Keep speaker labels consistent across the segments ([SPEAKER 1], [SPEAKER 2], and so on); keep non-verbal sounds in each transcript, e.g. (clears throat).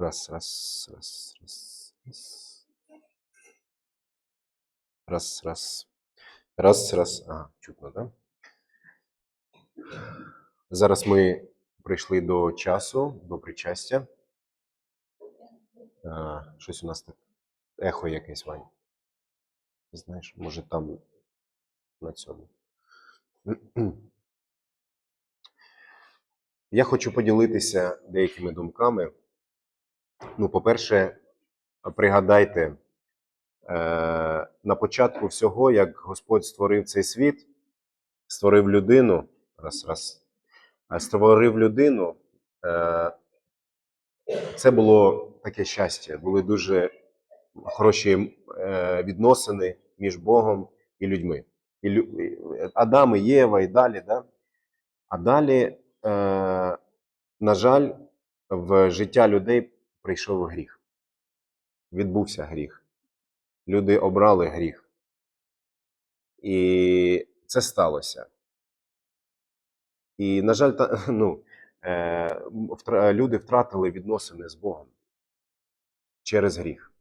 [SPEAKER 1] Раз, раз, раз, раз, раз. Раз, раз. Раз, раз. Ага, чутно, так? Да? Зараз ми прийшли до часу, до причастя. А, щось у нас так. Ехо якесь, Вань. Знаєш, може там на цьому. (clears throat) Я хочу поділитися деякими думками. Ну, по-перше, пригадайте е, на початку всього, як Господь створив цей світ, створив людину, раз, раз, е, створив людину, е, це було таке щастя, були дуже хороші відносини між Богом і людьми. І. Адам, і Єва, і далі. Да? А далі, на жаль, в життя людей прийшов гріх. Відбувся гріх. Люди обрали гріх. І це сталося. І, на жаль, та, (laughs) ну, е, люди втратили відносини з Богом через гріх.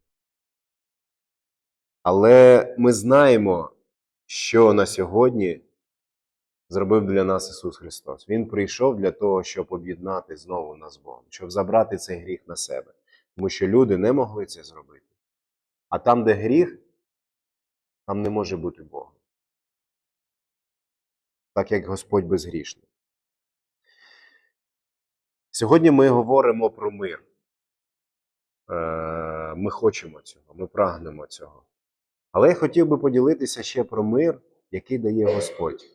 [SPEAKER 1] Але ми знаємо, що на сьогодні зробив для нас Ісус Христос. Він прийшов для того, щоб об'єднати знову нас з Богом, щоб забрати цей гріх на себе. Тому що люди не могли це зробити. А там, де гріх, там не може бути Бога. Так як Господь безгрішний. Сьогодні ми говоримо про мир. Е, Ми хочемо цього, ми прагнемо цього. Але я хотів би поділитися ще про мир, який дає Господь.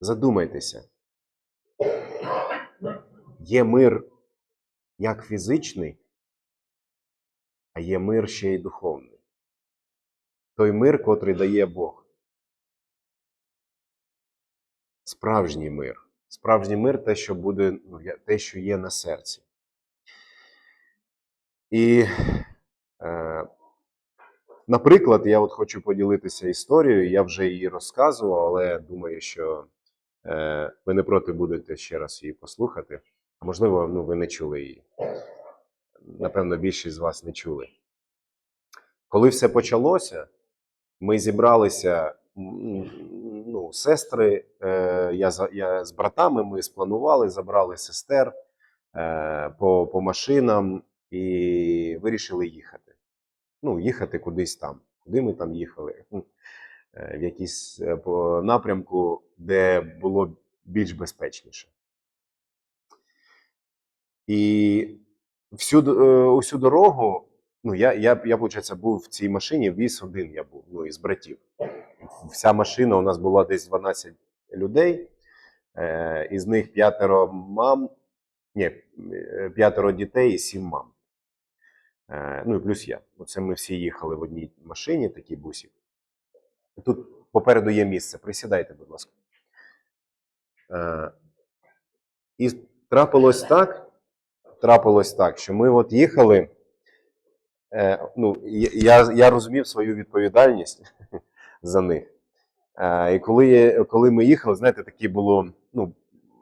[SPEAKER 1] Задумайтеся. Є мир як фізичний, а є мир ще й духовний. Той мир, котрий дає Бог. Справжній мир. Справжній мир те, що буде, ну, те, що є на серці. І, е, наприклад, я от хочу поділитися історією. Я вже її розказував, але думаю, що е, ви не проти будете ще раз її послухати. А можливо, ну, ви не чули її. Напевно, більшість з вас не чули. Коли все почалося, ми зібралися, ну, сестри, е, я, я з братами, ми спланували, забрали сестер е, по, по машинам і вирішили їхати. Ну, їхати кудись там. Куди ми там їхали? Е, В якийсь е, напрямку, де було більш безпечніше. І всю, е, усю дорогу, ну, я, я, я, виходить, був в цій машині, віз один я був, ну, із братів. Вся машина у нас була десь 12 людей, е, із них п'ятеро мам, ні, е, п'ятеро дітей і сім мам. Е, ну і плюс я. Оце ми всі їхали в одній машині, такий бусик. Тут попереду є місце. Присідайте, будь ласка. Е, і трапилось так, трапилось так, що ми от їхали. Е, ну, я, я розумів свою відповідальність (laughs) за них. Е, і коли, коли ми їхали, знаєте, такі було ну,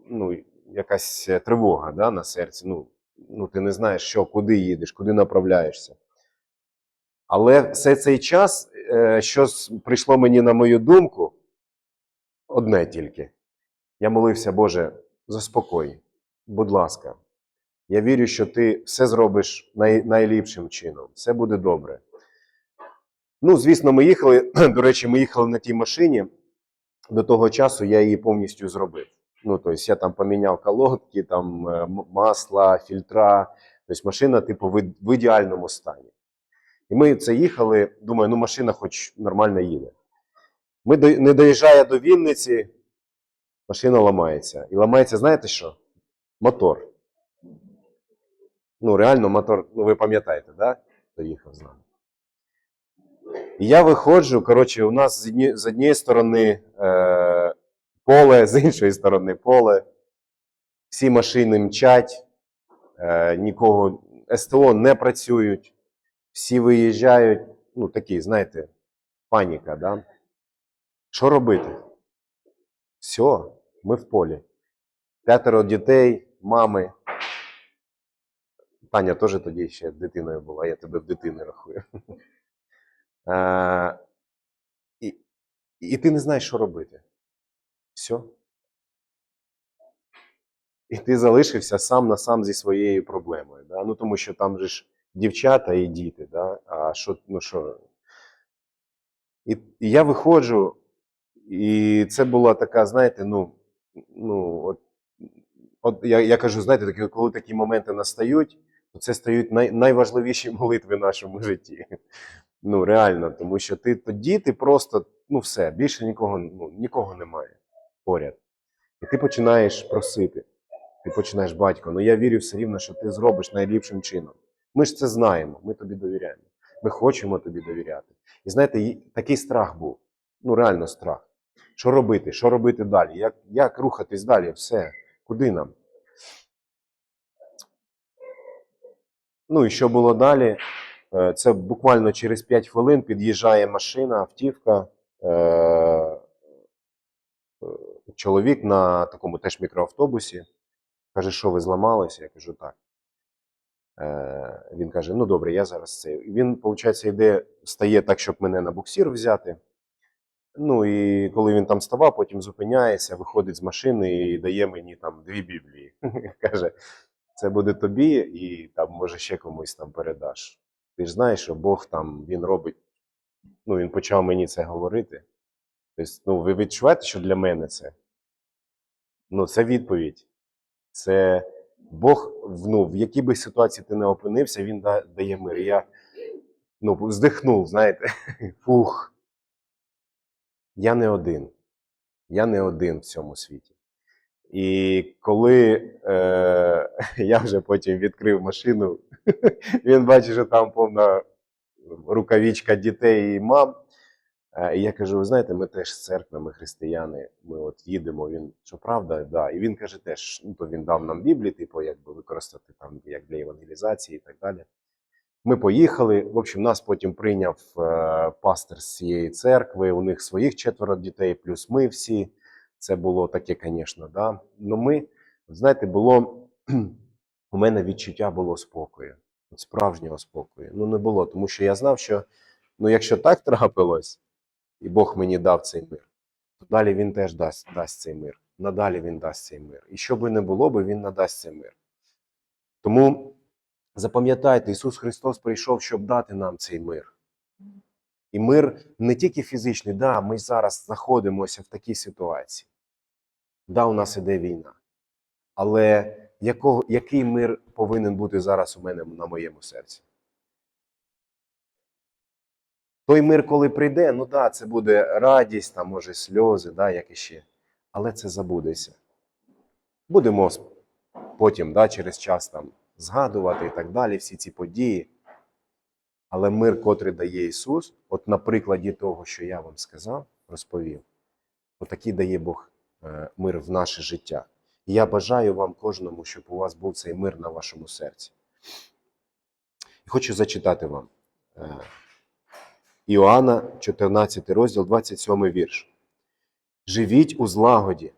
[SPEAKER 1] ну, якась тривога да, на серці. Ну, ну, ти не знаєш, що, куди їдеш, куди направляєшся. Але все цей час, е, що прийшло мені на мою думку, одне тільки. Я молився, Боже, заспокой, будь ласка. Я вірю, що ти все зробиш най, найліпшим чином, все буде добре. Ну, звісно, ми їхали. (clears throat) До речі, ми їхали на тій машині. До того часу я її повністю зробив. Ну, тобто я там поміняв колодки, там е, масла, фільтра. Тобто машина, типу, в, ідеальному стані. І ми це їхали, думаю, ну машина хоч нормально їде. Ми не доїжджає до Вінниці, машина ламається. І ламається, знаєте що? Мотор. Ну, реально, мотор, ну ви пам'ятаєте, да? Хто їхав з нами. І я виходжу, коротше, у нас з, однієї сторони е, поле, з іншої сторони поле. Всі машини мчать, е, нікого СТО не працюють, всі виїжджають. Ну, такі, знаєте, паніка, да? Що робити? Все, ми в полі. П'ятеро дітей, мами. Таня теж тоді ще дитиною була, я тебе в дитини рахую. (laughs) Е, і, і ти не знаєш, що робити. Все. І ти залишився сам на сам зі своєю проблемою. Да? Ну, тому що там же ж дівчата і діти. Да? А що, ну що? І, і я виходжу, і це була така, знаєте, ну, ну от, от я, я кажу, знаєте, коли такі моменти настають, це стають най, найважливіші (laughs) молитви в нашому житті. Ну, реально, тому що ти тоді ти просто, ну все, більше нікого, ну, нікого немає поряд. І ти починаєш просити. Ти починаєш, батько, ну я вірю все рівно, що ти зробиш найліпшим чином. Ми ж це знаємо, ми тобі довіряємо. Ми хочемо тобі довіряти. І знаєте, такий страх був. Ну, реально страх. Що робити? Що робити далі? Як, як рухатись далі? Все. Куди нам? Ну і що було далі? Е, Це буквально через 5 хвилин під'їжджає машина, автівка. е, е, Чоловік на такому теж мікроавтобусі. Каже, що ви зламалися? Я кажу, так. Він каже: ну добре, я зараз це. Він, виходить, йде, стає так, щоб мене на буксир взяти. Ну і коли він там ставав, потім зупиняється, виходить з машини і дає мені там дві біблії. (laughs) Каже, це буде тобі, і там, може, ще комусь там передаш. Ти ж знаєш, що Бог там він робить. Ну, він почав мені це говорити. Тобто, ну, ви відчуваєте, що для мене це? Ну, це відповідь. Це Бог, ну, в якій би ситуації ти не опинився, він да- дає мир. Я ну, здихнув, знаєте, (laughs) фух. Я не один. Я не один в цьому світі. І коли е, (laughs) я вже потім відкрив машину, (laughs) він бачить, що там повна рукавичка дітей і мам. Е, І я кажу: ви знаєте, ми теж з церкви, ми християни, ми от їдемо. Він що правда, да. І він каже, теж ну то він дав нам Біблії, типу, якби використати там як для евангелізації і так далі. Ми поїхали. В общем, нас потім прийняв е, пастор з цієї церкви. У них своїх четверо дітей, плюс ми всі. Це було таке, звісно, да. Ну ми, знаєте, було (clears throat) у мене відчуття було спокою, справжнього спокою. Ну не було, тому що я знав, що ну, якщо так трапилось, і Бог мені дав цей мир, то далі він теж дасть, дасть цей мир. Надалі він дасть цей мир. І що би не було, би він надасть цей мир. Тому запам'ятайте, Ісус Христос прийшов, щоб дати нам цей мир. І мир не тільки фізичний, да, ми зараз знаходимося в такій ситуації. Да, у нас іде війна. Але якого, який мир повинен бути зараз у мене на моєму серці? Той мир, коли прийде, ну да, це буде радість, там, може, сльози, да, як іще. Але це забудеться. Будемо потім, да, через час там згадувати і так далі, всі ці події. Але мир, котрий дає Ісус, от на прикладі того, що я вам сказав, розповів, отакий дає Бог е, мир в наше життя. І я бажаю вам кожному, щоб у вас був цей мир на вашому серці. І хочу зачитати вам е, Іоанна, 14 розділ, 27 вірш. Живіть у злагоді,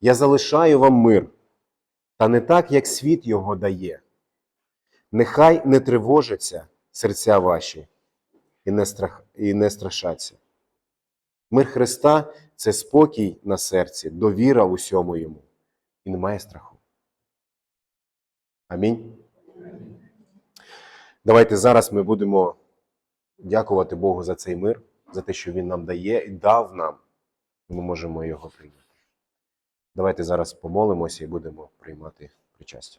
[SPEAKER 1] я залишаю вам мир, та не так, як світ його дає. Нехай не тривожаться серця ваші і не, страх, і не страшаться. Мир Христа це спокій на серці, довіра усьому йому і немає страху. Амінь. Давайте зараз ми будемо дякувати Богу за цей мир, за те, що Він нам дає і дав нам, і ми можемо його прийняти. Давайте зараз помолимося і будемо приймати причастя.